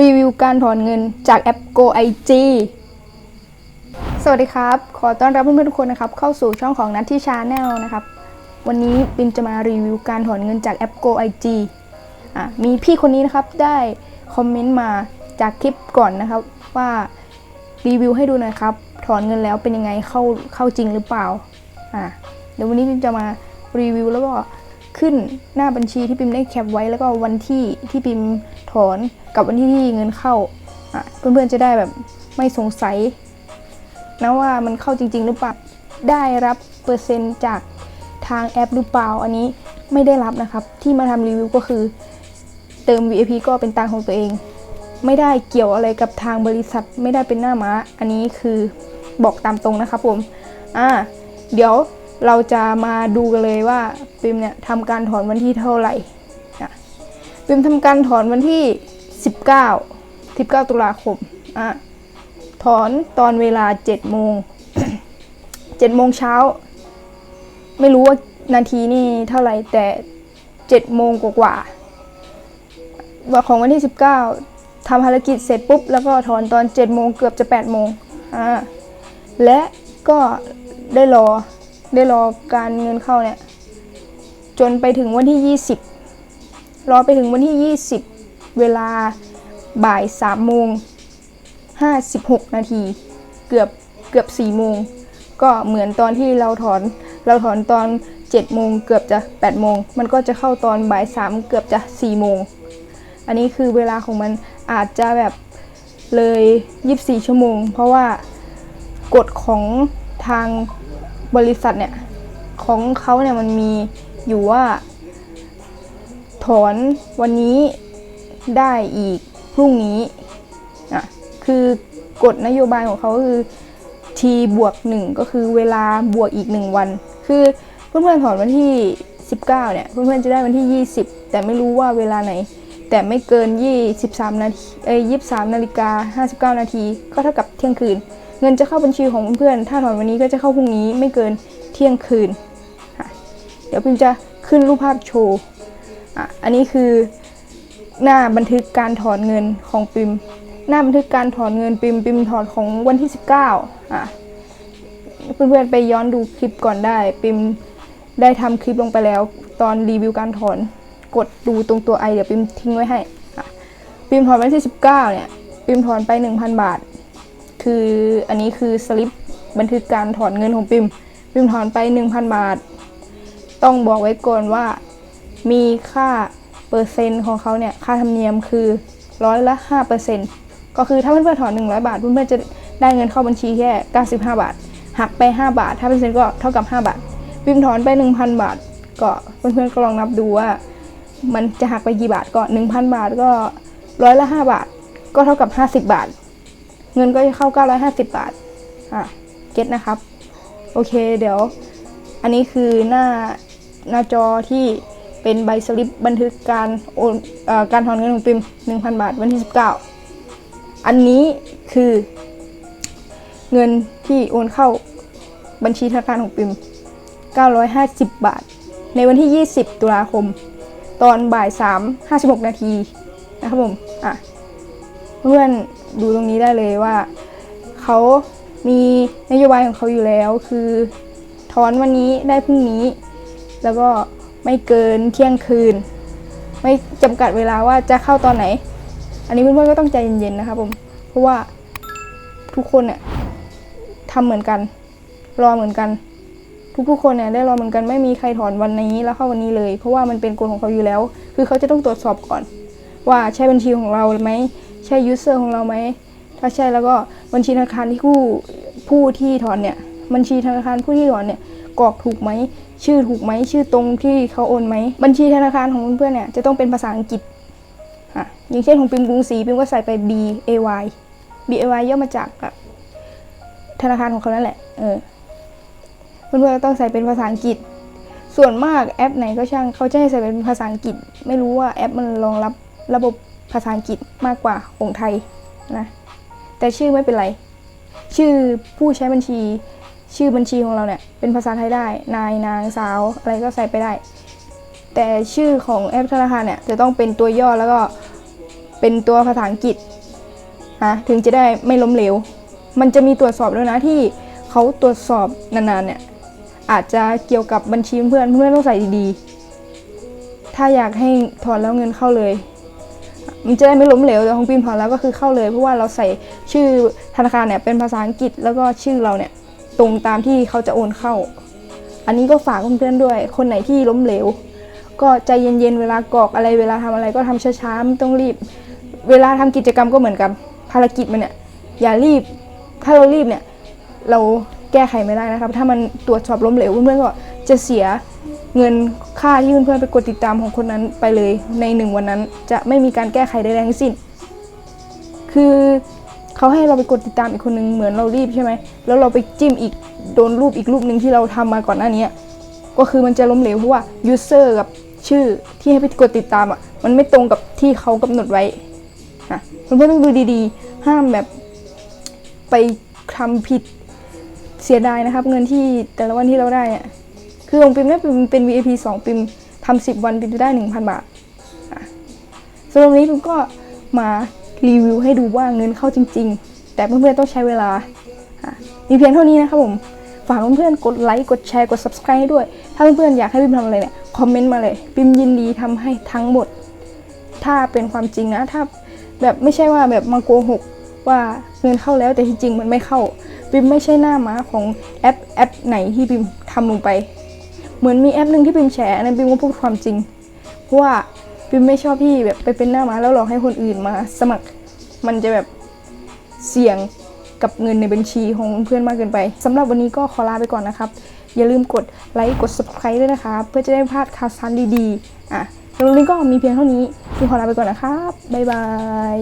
รีวิวการถอนเงินจากแอป GoIG สวัสดีครับ ขอต้อนรับเพื่อนๆทุกคนนะครับ เข้าสู่ช่องของนัทที่ชาแนลนะครับ วันนี้ปิมจะมารีวิวการถอนเงินจากแอป GoIG อะมีพี่คนนี้นะครับได้คอมเมนต์มาจากคลิปก่อนนะครับ ว่ารีวิวให้ดูหน่อยครับ ถอนเงินแล้วเป็นยังไงเข้าเข้าจริงหรือเปล่าอะเดี๋ยววันนี้ปิมจะมารีวิวแล้วก็ ขึ้นหน้าบัญชีที่ปิมได้แคปไว้แล้วก็วันที่ที่ปิมถอนกับวันที่ที่เงินเข้าอะเพื่อนๆจะได้แบบไม่สงสัยนะว่ามันเข้าจริง ๆ หรือเปล่าได้รับเปอร์เซ็นต์จากทางแอปหรือเปล่าอันนี้ไม่ได้รับนะครับ ที่มาทำรีวิวก็คือเติม VIP ก็เป็นตังของตัวเอง ไม่ได้เกี่ยวอะไรกับทางบริษัท ไม่ได้เป็นหน้าม้า อันนี้คือบอกตามตรงนะครับผม อ่า เดี๋ยว เราจะมาดูกันเลยว่าปิมเนี่ยทำการถอนวันที่เท่าไหร่อะปิมทำการถอนวันที่ 19 19 ตุลาคมอะถอนตอนเวลา7โมง7โมงเช้า ไม่รู้ว่านาทีนี่เท่าไหร่แต่7โมงกว่าๆว่าของวันที่ 19ทำภารกิจเสร็จปุ๊บ แล้วก็ถอนตอน7โมงเกือบจะ8โมงอ่าและก็ได้รอ ได้รอการเงินเข้าเนี่ย จนไปถึงวันที่ 20 รอไปถึงวันที่ 20 เวลาบ่าย3โมง56 นาที เกือบเกือบ4โมง ก็เหมือนตอนที่เราถอน เราถอนตอน7โมงเกือบจะ8โมง มันก็จะเข้าตอนบ่าย3เกือบจะ4โมง อันนี้คือเวลาของมันอาจจะแบบเลย 24 ชั่วโมง เพราะว่ากฎของทาง บริษัทเนี่ยของเขาเนี่ยมันมีอยู่ว่า ถอนวันนี้ได้อีกพรุ่งนี้อะคือกฎนโยบายของเขาคือ t บวก1ก็คือเวลาบวกอีก1วัน คือเพื่อนๆถอนวันที่ 19 เนี่ย เพื่อนๆจะได้วันที่ 20 แต่ไม่รู้ว่าเวลาไหน แต่ไม่เกิน 23นาทีเอ้ย23นาฬิกา59 นาที ก็เท่ากับเที่ยงคืน เงินจะเข้าบัญชีของเพื่อน ถ้าถอนวันนี้ก็จะเข้าพรุ่งนี้ไม่เกินเที่ยงคืน เดี๋ยวพิมจะขึ้นรูปภาพโชว์อะอันนี้คือหน้าบันทึกการถอนเงินของปิม หน้าบันทึกการถอนเงินปิมปิมถอนของวันที่ 19อะเพื่อนๆไปย้อนดูคลิปก่อนได้ ปิมได้ทำคลิปลงไปแล้ว ตอนรีวิวการถอนกดดูตรงตัวไอเดี๋ยวปิมทิ้งไว้ให้ปิมถอนวันที่ 19เนี่ยปิมถอนไป 1,000 บาท คืออันนี้คือสลิปบันทึกการถอนเงินของปิมปิมถอนไป 1,000 บาท ต้องบอกไว้ก่อนว่ามีค่าเปอร์เซ็นต์ของเขาเนี่ยค่าธรรมเนียมคือร้อยละ5%เปอร์เซ็นต์ก็คือถ้าเพื่อนๆถอน 100 บาท เพื่อนๆจะได้เงินเข้าบัญชีแค่ 95 บาท หักไป 5 บาท ถ้าเปอร์เซ็นต์ก็เท่ากับ 5 บาทปิมถอนไป 1,000 บาท ก็เพื่อนๆก็ลองนับดูว่า มันจะหักไปกี่บาทก็ 1,000 บาทก็ร้อยละ 5 บาท ก็เท่ากับ 50 บาท เงินก็จะเข้า 950 บาท อะ เก็ตนะครับ โอเค เดี๋ยว อันนี้คือหน้าหน้าจอที่เป็นใบสลิปบันทึกการโอนการถอนเงินของปิม1,000 บาทวันที่ 19 อันนี้คือเงินที่โอนเข้าบัญชีธนาคารของปิม 950 บาท ในวันที่ 20 ตุลาคม ตอนบ่าย 3 56 นาทีนะครับผม อะ เพื่อนดูตรงนี้ได้เลยว่าเขามีนโยบายของเขาอยู่แล้ว คือถอนวันนี้ได้พรุ่งนี้ แล้วก็ไม่เกินเที่ยงคืน ไม่จำกัดเวลาว่าจะเข้าตอนไหน อันนี้เพื่อนๆก็ต้องใจเย็นๆนะครับผมเพราะว่าทุกคนเนี่ยทำเหมือนกัน รอเหมือนกัน ทุกๆคนเนี่ยได้รอเหมือนกันไม่มีใครถอนวันนี้แล้วเข้าวันนี้เลย เพราะว่ามันเป็นกฎของเขาอยู่แล้ว คือเขาจะต้องตรวจสอบก่อน ว่าใช่บัญชีของเราไหม ใช่ยูเซอร์ของเราไหม ถ้าใช่แล้วก็บัญชีธนาคารที่ผู้ผู้ที่ถอนเนี่ย บัญชีธนาคารผู้ที่ถอนเนี่ยกรอกถูกไหม ชื่อถูกไหม ชื่อตรงที่เขาโอนไหม บัญชีธนาคารของเพื่อนเนี่ยจะต้องเป็นภาษาอังกฤษอะอย่างเช่นของปิมกรุงศรีปิมก็ใส่ไป B A Y B A Y ย่อมาจากธนาคารของเขานั่นแหละ เออ เพื่อนๆก็ต้องใส่เป็นภาษาอังกฤษ ส่วนมากแอปไหนก็ช่างเขาจะให้ใส่เป็นภาษาอังกฤษ ไม่รู้ว่าแอปมันรองรับระบบ ภาษาอังกฤษมากกว่าของไทยนะแต่ชื่อไม่เป็นไร ชื่อผู้ใช้บัญชี ชื่อบัญชีของเราเนี่ยเป็นภาษาไทยได้ นายนางสาวอะไรก็ใส่ไปได้ แต่ชื่อของแอปธนาคารเนี่ยจะต้องเป็นตัวย่อแล้วก็เป็นตัวภาษาอังกฤษฮะถึงจะได้ไม่ล้มเหลว มันจะมีตรวจสอบด้วยนะที่เขาตรวจสอบนานๆเนี่ยอาจจะเกี่ยวกับบัญชีเพื่อนเพื่อนต้องใส่ดีๆ ถ้าอยากให้ถอนแล้วเงินเข้าเลย มันจะได้ไม่ล้มเหลวแต่ของพิมพ์ถอแล้วก็คือเข้าเลย เพราะว่าเราใส่ชื่อธนาคารเนี่ยเป็นภาษาอังกฤษแล้วก็ชื่อเราเนี่ยตรงตามที่เขาจะโอนเข้า อันนี้ก็ฝากเพื่อนๆด้วย คนไหนที่ล้มเหลว ก็ใจเย็นๆเวลากรอกอะไรเวลาทำอะไรก็ทำช้าๆไม่ต้องรีบ เวลาทำกิจกรรมก็เหมือนกันภารกิจมันเนี่ยอย่ารีบ ถ้าเรารีบเนี่ยเราแก้ไขไม่ได้นะครับ ถ้ามันตรวจสอบล้มเหลวเพื่อนๆก็จะเสีย เงินค่าที่เพื่อนๆไปกดติดตามของคนนั้นไปเลยในหนึ่งวันนั้นจะไม่มีการแก้ไขใดๆทั้งสิ้น คือเขาให้เราไปกดติดตามอีกคนนึงเหมือนเรารีบใช่ไหมแล้วเราไปจิ้มอีกโดนรูปอีกรูปหนึ่งที่เราทำมาก่อนหน้านี้ก็คือมันจะล้มเหลวเพราะว่า user กับชื่อที่ให้ไปกดติดตามอะมันไม่ตรงกับที่เขากำหนดไว้นะเพื่อนๆต้องดูดีๆ ห้ามแบบไปทำผิดเสียดายนะครับ เงินที่แต่ละวันที่เราได้อะ คือของปิมเนี่เป็น VIP 2 ปิมทำ10 วันปิมจะได้ 1,000 บาทสำหรับนี้ปิมก็มารีวิวให้ดูว่าเงินเข้าจริง ๆ แต่เพื่อนๆต้องใช้เวลา มีเพียงเท่านี้นะครับผม ฝากเพื่อนๆกดไลค์ กดแชร์ กด subscribe ให้ด้วย ถ้าเพื่อนๆอยากให้ปิมทำอะไรเนี่ย คอมเมนต์มาเลย ปิมยินดีทำให้ทั้งหมด ถ้าเป็นความจริงนะ ถ้าแบบไม่ใช่ว่าแบบมาโกหกว่าเงินเข้าแล้วแต่ที่จริงมันไม่เข้า ปิมไม่ใช่หน้าม้าของแอปแอปไหนที่ปิมทำลงไป เหมือนมีแอปหนึ่งที่ปิมแชร์อันนั้นปิมก็พูดความจริง เพราะว่าปิมไม่ชอบที่แบบไปเป็นหน้าม้าแล้วหลอกให้คนอื่นมา สมัคร มันจะแบบเสี่ยงกับเงินในบัญชีของเพื่อนมากเกินไปสำหรับวันนี้ก็ขอลาไปก่อนนะครับ อย่าลืมกดไลค์กด subscribe ด้วยนะคะ เพื่อจะได้พลาดข่าวสารดีๆ อะวันนี้ก็มีเพียงเท่านี้พี่ขอลาไปก่อนนะครับบ๊ายบาย